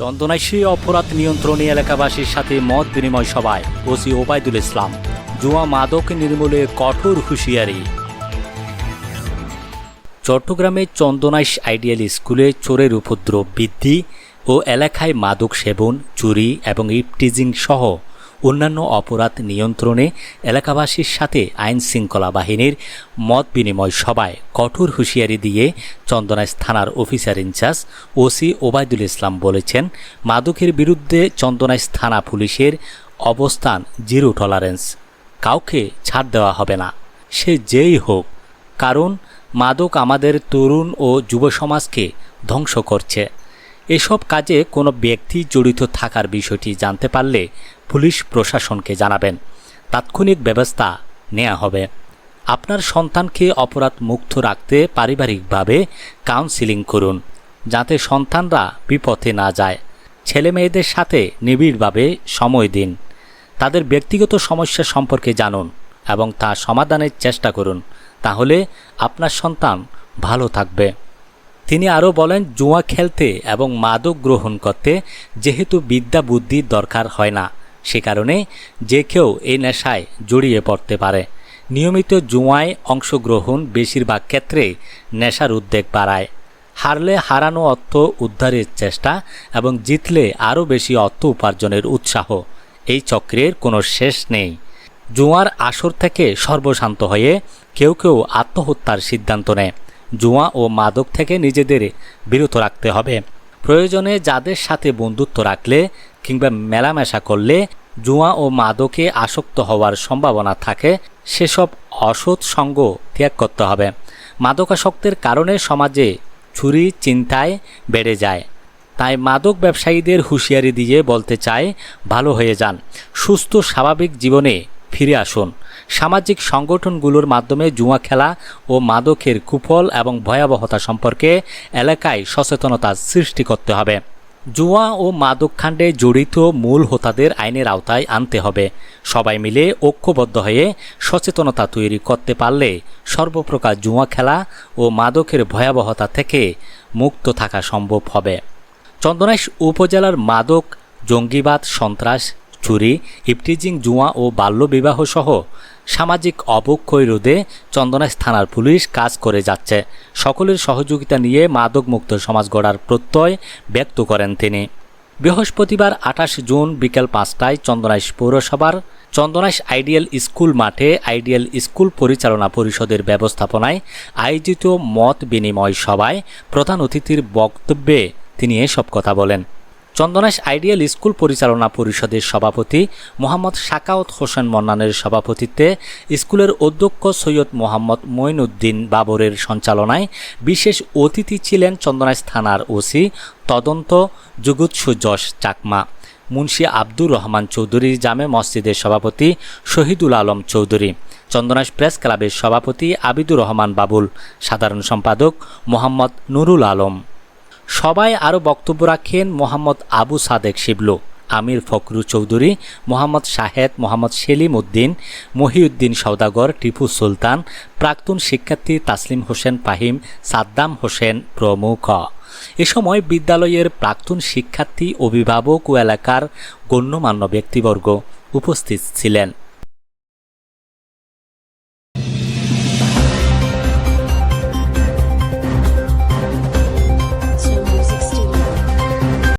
চন্দনাইশী অপরাধ নিয়ন্ত্রণী এলাকাবাসীর সাথে মত বিনিময় সভায় ওসি ওবায়দুল ইসলাম। জুয়া মাদক নির্মূলে কঠোর হুঁশিয়ারি। চট্টগ্রামে চন্দনাইশ আইডিয়াল স্কুলে চোরের উপদ্রব বৃদ্ধি ও এলাকায় মাদক সেবন, চুরি এবং ইপটিজিং সহ অন্যান্য অপরাধ নিয়ন্ত্রণে এলাকাবাসীর সাথে আইন শৃঙ্খলা বাহিনীর মত বিনিময় সভায় কঠোর হুঁশিয়ারি দিয়ে চন্দনাইশ থানার officer in charge OC Obaidul Islam বলেছেন, মাদকের বিরুদ্ধে চন্দনাইশ থানা পুলিশের অবস্থান জিরো টলারেন্স কাউকে ছাড় দেওয়া হবে না। সে যেই হোক, কারণ মাদক আমাদের তরুণ ও যুব সমাজকে ধ্বংস করছে। এসব কাজে কোনো ব্যক্তি জড়িত থাকার বিষয়টি জানতে পারলে পুলিশ প্রশাসনকে জানাবেন। তাৎক্ষণিক ব্যবস্থা নেওয়া হবে। আপনার সন্তানকে অপরাধ মুক্ত রাখতে পারিবারিকভাবে কাউন্সিলিং করুন, যাতে সন্তানরা বিপথে না যায়। ছেলে মেয়েদের সাথে নিবিড়ভাবে সময় দিন। তাদের ব্যক্তিগত সমস্যা সম্পর্কে জানুন এবং তা সমাধানের চেষ্টা করুন। তাহলে আপনার সন্তান ভালো থাকবে। তিনি আরও বলেন, জুয়া খেলতে এবং মাদক গ্রহণ করতে যেহেতু বিদ্যা বুদ্ধির দরকার হয় না, সে কারণে যে কেউ এই নেশায় জড়িয়ে পড়তে পারে। নিয়মিত জুয়ায় অংশগ্রহণ বেশিরভাগ ক্ষেত্রে নেশার উদ্বেগ বাড়ায়। হারলে হারানো অর্থ উদ্ধারের চেষ্টা এবং জিতলে আরও বেশি অর্থ উপার্জনের উৎসাহ। এই চক্রের কোনো শেষ নেই। জুয়ার আসর থেকে সর্বশান্ত হয়ে কেউ কেউ আত্মহত্যার সিদ্ধান্ত নেয়। জুয়া ও মাদক থেকে নিজেদের বিরত রাখতে হবে। প্রয়োজনে যাদের সাথে বন্ধুত্ব রাখলে কিংবা মেলামেশা করলে জুয়া ও মাদকে আসক্ত হওয়ার সম্ভাবনা থাকে, সেসব অসৎ সঙ্গ ত্যাগ করতে হবে। মাদকাসক্তের কারণে সমাজে ছুরি, চিন্তায় বেড়ে যায়। তাই মাদক ব্যবসায়ীদের হুঁশিয়ারি দিয়ে বলতে চায় ভালো হয়ে যান, সুস্থ স্বাভাবিক জীবনে ফিরে আসুন। সামাজিক সংগঠনগুলোর মাধ্যমে জুয়া খেলা ও মাদকের কুফল এবং ভয়াবহতা সম্পর্কে এলাকায় সচেতনতা সৃষ্টি করতে হবে। জুয়া ও মাদককাণ্ডে জড়িত মূল হোতাদের আইনের আওতায় আনতে হবে। সবাই মিলে ঐক্যবদ্ধ হয়ে সচেতনতা তৈরি করতে পারলে সর্বপ্রকার জুয়া খেলা ও মাদকের ভয়াবহতা থেকে মুক্ত থাকা সম্ভব হবে। চন্দনাইশ উপজেলার মাদক, জঙ্গিবাদ, সন্ত্রাস চুরি, ইপটিজিং, জুয়া ও বাল্যবিবাহ সহ সামাজিক অবক্ষয় রোধে চন্দনাইশ থানার পুলিশ কাজ করে যাচ্ছে। সকলের সহযোগিতা নিয়ে মাদক মুক্ত সমাজ গড়ার প্রত্যয় ব্যক্ত করেন তিনি। বৃহস্পতিবার আঠাশ জুন বিকেল পাঁচটায় চন্দনাইশ পৌরসভার চন্দনাইশ আইডিয়াল স্কুল মাঠে আইডিয়াল স্কুল পরিচালনা পরিষদের ব্যবস্থাপনায় আয়োজিত মত বিনিময় সভায় প্রধান অতিথির বক্তব্যে তিনি এসব কথা বলেন। চন্দনাইশ আইডিয়াল স্কুল পরিচালনা পরিষদের সভাপতি মোহাম্মদ শাকাওত হোসেন মন্নানের সভাপতিত্বে স্কুলের অধ্যক্ষ সৈয়দ মোহাম্মদ মঈনুদ্দিন বাবরের সঞ্চালনায় বিশেষ অতিথি ছিলেন চন্দনাইশ থানার ওসি তদন্ত জুগুৎসু যশ চাকমা, মুন্সি আব্দুর রহমান চৌধুরী জামে মসজিদের সভাপতি শহীদুল আলম চৌধুরী চন্দনাইশ প্রেস ক্লাবের সভাপতি আবিদুর রহমান বাবুল, সাধারণ সম্পাদক মোহাম্মদ নুরুল আলম। সবাই আরও বক্তব্য রাখেন মোহাম্মদ আবু সাদেক শিবলু, আমির ফখরু চৌধুরী, মোহাম্মদ শাহেদ মোহাম্মদ সেলিম উদ্দিন, মহিউদ্দিন সৌদাগর টিপু সুলতান, প্রাক্তন শিক্ষার্থী তাসলিম হোসেন ফাহিম সাদ্দাম হোসেন প্রমুখ। এ সময় বিদ্যালয়ের প্রাক্তন শিক্ষার্থী, অভিভাবক ও এলাকার গণ্যমান্য ব্যক্তিবর্গ উপস্থিত ছিলেন।